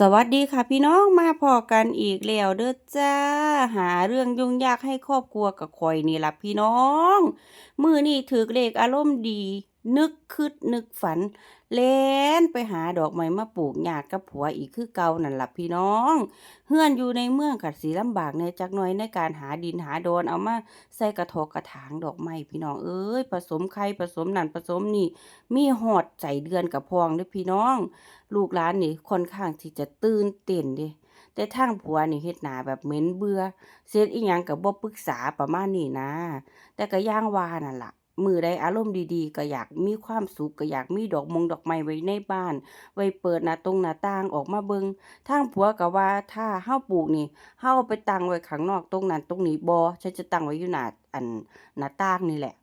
สวัสดีค่ะพี่น้องมาพอกันอีกแล้วเด้อจ้า หาเรื่องยุ่งยากให้ครอบครัวกับคอยนี่ล่ะพี่น้อง มือนี่ถือเลขอารมณ์ดี นึกคิดนึกฝันแล่นไปหาดอกไม้มาปลูกหญ้ากับผัวอีกคือเก่านั่นล่ะพี่น้องเฮือนอยู่ในเมืองกัดสีลำบากในจักหน่อยในการหาดินหาดอนเอามาใส่กระถอกกระถางดอกไม้พี่น้องเอ้ยผสมไข่ผสมนั่นผสมนี่ มีฮอดใสเดือนกับพองเด้อพี่น้อง ลูกหลานนี่ค่อนข้างที่จะตื่นเต้นด้แต่ทางผัวนี่เฮ็ดหนาแบบเหม็นเบื่อเฮ็ดอิหยังก็บ่ปรึกษาประมาณนี้นะ แต่ก็ย่างว่านั่นล่ะ มือใดอารมณ์ดีๆ ก็อยากมีความสุขก็อยากมีดอกมงดอกไม้ไว้ในบ้าน ไว้เปิดหน้าตรงหน้าต่างออกมาเบิงทางผัวก็ว่าถ้าเฮาปลูกนี่เฮาไปตั้งไว้ข้างนอกตรงนั้นตรงนี้บ่ฉันจะตั้งไว้อยู่หน้าอันหน้าต่างนี่แหละ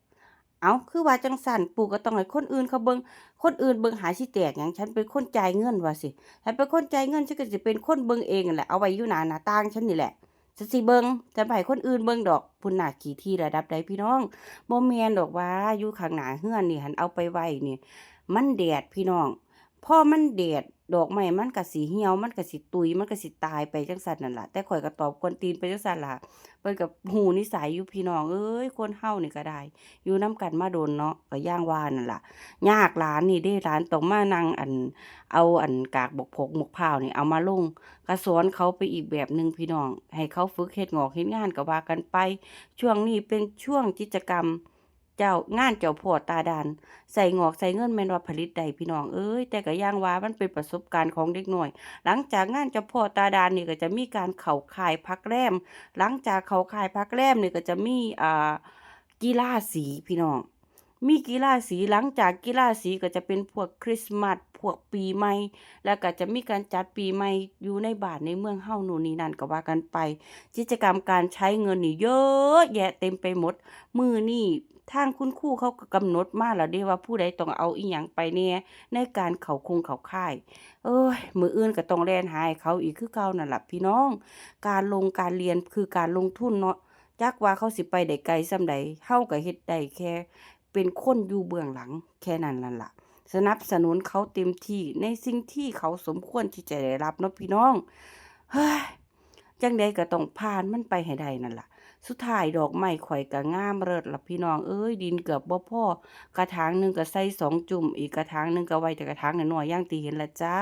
เอ้าคือว่าจังซั้นปลูกก็ต้องให้คนอื่นเขาเบิงคนอื่นเบิงหาสิแตกหยังฉันเป็นคนจ่ายเงินว่าสิฉันเป็นคนจ่ายเงินฉันก็สิเป็นคนเบิงเองนั่นแหละเอาไว้อยู่หน้าหน้าต่างฉันนี่แหละ จะสิเบิงจะบ่ให้คนอื่นเบิงดอกพุ่นน่ะขี้ที่ระดับใดพี่น้องบ่เมียนดอกว่าอยู่ข้างหน้าเฮือนนี่หันเอาไปไว้นี่ มันแดดพี่น้องพอมันแดด ดอกไม้มันก็สิเหี่ยวมันก็สิตุยมันก็สิตายไปจังซั่นนั่นล่ะแต่ข้อยก็ตอบกวนตีนไปจังซั่นล่ะเพิ่นก็ฮู้นิสัยอยู่พี่น้องเอ้ยคนเฮานี่ก็ได้ อยู่นำกันมาโดนเนาะก็ย่างว่านั่นล่ะยากหลานนี่เด้หลานต้องมานั่งอัน เอาอันกากบกพกมกพร้าวนี่เอามาลงก็สอนเขาไปอีกแบบหนึ่งพี่น้อง ให้เขาฝึกเฮ็ดงอกเฮ็ดงานก็ว่ากันไป ช่วงนี้เป็นช่วงกิจกรรม เจ้างานเจ้าพ่อตาดานใส่งอกใส่เงินแม่นว่าผลิตได้พี่น้องเอ้ยแต่ก็ย่างว่ามันเป็นประสบการณ์ของเด็กหน้อย หลังจากงานเจ้าพ่อตาดานนี่ก็จะมีการเข้าคายพักแรม หลังจากเข้าคายพักแรมนี่ก็จะมีอ่ากีฬาสีพี่น้องมีกีฬาสีหลังจากกีฬาสีก็จะเป็นพวกคริสต์มาสพวกปีใหม่ แล้วก็จะมีการจัดปีใหม่อยู่ในบ้านในเมืองเฮ้าหนูนี่นั่นก็ว่ากันไป กิจกรรมการใช้เงินนี่เยอะ แยะเต็มไปหมดมือนี้ ทางคุณครูเขาก็กำหนดมาแล้วเด้ว่าผู้ใดต้องเอาอิหยังไปแหน่ยในการเขาคงเขาค่าย เอ้ยมืออื่นก็ต้องแลนหาให้เขาอีกคือเก่านั่นแหละพี่น้อง การลงการเรียนคือการลงทุนเนาะจักว่าเขาสิไปได้ไกลส่ำใดเฮาก็เฮ็ดได้แค่ เป็นคนอยู่เบื้องหลังแค่นั้นนั่นล่ะสนับสนุนเขาเต็มที่ในสิ่งที่เขาสมควรที่จะได้รับเนาะพี่น้อง เฮ้ย จังใดก็ต้องผ่านมันไปให้ได้นั่นล่ะ สุดท้ายดอกไม้ข่อยก็งามเลิศละพี่น้องเอ้ยดินเกือบบ่พ่อกระถางหนึ่งก็ใส่สองจุ่มอีกกระถางหนึ่งก็ไว้แต่กระถางน้อยๆอย่างตีเห็นละจ้า